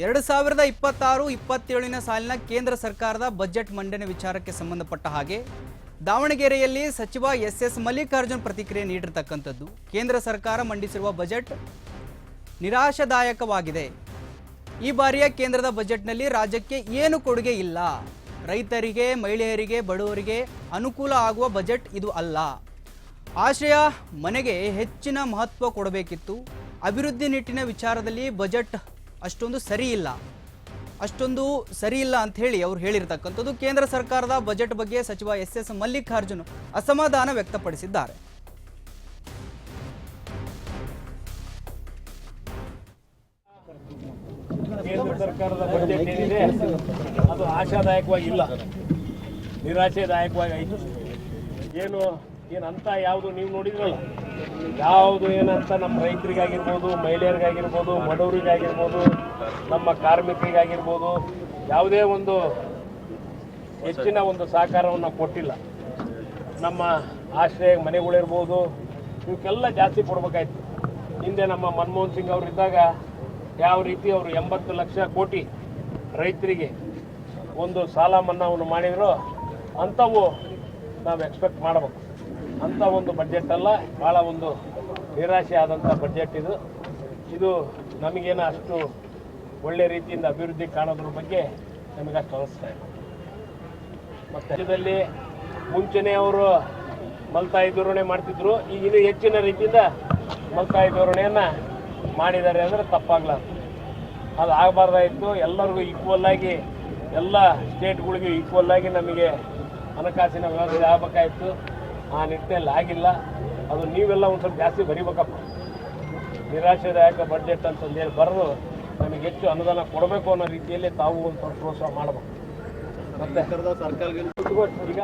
ಎರಡು ಸಾವಿರದ ಇಪ್ಪತ್ತಾರು, ಇಪ್ಪತ್ತೇಳನೇ ಸಾಲಿನ ಕೇಂದ್ರ ಸರ್ಕಾರದ ಬಜೆಟ್ ಮಂಡನೆ ವಿಚಾರಕ್ಕೆ ಸಂಬಂಧಪಟ್ಟ ಹಾಗೆ, ದಾವಣಗೆರೆಯಲ್ಲಿ ಸಚಿವ ಎಸ್ ಎಸ್ ಮಲ್ಲಿಕಾರ್ಜುನ್ ಪ್ರತಿಕ್ರಿಯೆ ನೀಡಿರತಕ್ಕಂಥದ್ದು. ಕೇಂದ್ರ ಸರ್ಕಾರ ಮಂಡಿಸಿರುವ ಬಜೆಟ್ ನಿರಾಶಾದಾಯಕವಾಗಿದೆ. ಈ ಬಾರಿಯ ಕೇಂದ್ರದ ಬಜೆಟ್ನಲ್ಲಿ ರಾಜ್ಯಕ್ಕೆ ಏನು ಕೊಡುಗೆ ಇಲ್ಲ. ರೈತರಿಗೆ, ಮಹಿಳೆಯರಿಗೆ, ಬಡವರಿಗೆ ಅನುಕೂಲ ಆಗುವ ಬಜೆಟ್ ಇದು ಅಲ್ಲ. ಆಶ್ರಯ ಮನೆಗೆ ಹೆಚ್ಚಿನ ಮಹತ್ವ ಕೊಡಬೇಕಿತ್ತು. ಅಭಿವೃದ್ಧಿ ನಿಟ್ಟಿನ ವಿಚಾರದಲ್ಲಿ ಬಜೆಟ್ ಅಷ್ಟೊಂದು ಸರಿ ಇಲ್ಲ. ಅಷ್ಟೊಂದು ಸರಿ ಇಲ್ಲ ಅಂತ ಹೇಳಿ ಅವ್ರು ಹೇಳಿರ್ತಕ್ಕಂಥದ್ದು ಕೇಂದ್ರ ಸರ್ಕಾರದ ಬಜೆಟ್ ಬಗ್ಗೆ ಸಚಿವ ಎಸ್ ಎಸ್ ಮಲ್ಲಿಕಾರ್ಜುನ್ ಅಸಮಾಧಾನ ವ್ಯಕ್ತಪಡಿಸಿದ್ದಾರೆ. ಕೇಂದ್ರ ಸರ್ಕಾರದ ಅದು ಆಶಾದಾಯಕವಾಗಿಲ್ಲ. ನಿರಾಶೆದಾಯಕವಾಗಿ ಏನು ಏನು ಅಂತ ಯಾವುದು ನೀವು ನೋಡಿದ್ರಲ್ಲ? ಯಾವುದು ಏನಂತ ನಮ್ಮ ರೈತರಿಗಾಗಿರ್ಬೋದು, ಮಹಿಳೆಯರಿಗಾಗಿರ್ಬೋದು, ಬಡವರಿಗಾಗಿರ್ಬೋದು, ನಮ್ಮ ಕಾರ್ಮಿಕರಿಗಾಗಿರ್ಬೋದು, ಯಾವುದೇ ಒಂದು ಹೆಚ್ಚಿನ ಒಂದು ಸಹಕಾರವನ್ನು ಕೊಟ್ಟಿಲ್ಲ. ನಮ್ಮ ಆಶ್ರಯ ಮನೆಗಳಿರ್ಬೋದು, ಇವಕ್ಕೆಲ್ಲ ಜಾಸ್ತಿ ಕೊಡ್ಬೇಕಾಯ್ತು. ಹಿಂದೆ ನಮ್ಮ ಮನಮೋಹನ್ ಸಿಂಗ್ ಅವರು ಇದ್ದಾಗ ಯಾವ ರೀತಿ ಅವರು ಎಂಬತ್ತು ಲಕ್ಷ ಕೋಟಿ ರೈತರಿಗೆ ಒಂದು ಸಾಲ ಮನ್ನಾವನ್ನು ಮಾಡಿದ್ರು ಅಂಥವು ನಾವು ಎಕ್ಸ್ಪೆಕ್ಟ್ ಮಾಡಬೇಕು. ಅಂಥ ಒಂದು ಬಡ್ಜೆಟ್ ಅಲ್ಲ ಭಾಳ ಒಂದು ನಿರಾಶೆ ಆದಂಥ ಬಡ್ಜೆಟ್ ಇದು. ಇದು ನಮಗೇನು ಅಷ್ಟು ಒಳ್ಳೆ ರೀತಿಯಿಂದ ಅಭಿವೃದ್ಧಿ ಕಾಣೋದ್ರ ಬಗ್ಗೆ ನಮಗೆ ಅನಿಸ್ತಾ ಇದೆ ಮತ್ತು ರಾಜ್ಯದಲ್ಲಿ ಮುಂಚೆನೇ ಅವರು ಮಲ್ತಾಯಿ ಧೋರಣೆ ಮಾಡ್ತಿದ್ರು, ಈಗ ಇದು ಹೆಚ್ಚಿನ ರೀತಿಯಿಂದ ಮಲ್ತಾಯಿ ಧೋರಣೆಯನ್ನು ಮಾಡಿದ್ದಾರೆ ಅಂದರೆ ತಪ್ಪಾಗ್ಲಾರ್ದು ಅದು ಆಗಬಾರ್ದಾಯಿತು, ಎಲ್ಲರಿಗೂ ಈಕ್ವಲ್ ಆಗಿ, ಎಲ್ಲ ಸ್ಟೇಟ್ಗಳಿಗೂ ಈಕ್ವಲ್ ಆಗಿ ನಮಗೆ ಹಣಕಾಸಿನ ವ್ಯವಸ್ಥೆ ಆಗಬೇಕಾಯಿತು. ಆ ನಿಟ್ಟಿನಲ್ಲಿ ಆಗಿಲ್ಲ. ಅದು ನೀವೆಲ್ಲ ಒಂದು ಸ್ವಲ್ಪ ಜಾಸ್ತಿ ಬರಿಬೇಕಪ್ಪ. ನಿರಾಶೆದಾಯಕ ಬಡ್ಜೆಟ್ ಅಂತಂದೇಳಿ ಬರೆದು ನಮಗೆ ಹೆಚ್ಚು ಅನುದಾನ ಕೊಡಬೇಕು ಅನ್ನೋ ರೀತಿಯಲ್ಲಿ ತಾವು ಒಂದು ಸ್ವಲ್ಪ ಪ್ರೋತ್ಸಾಹ ಮಾಡಬೇಕು. ಮತ್ತೆ ಈಗ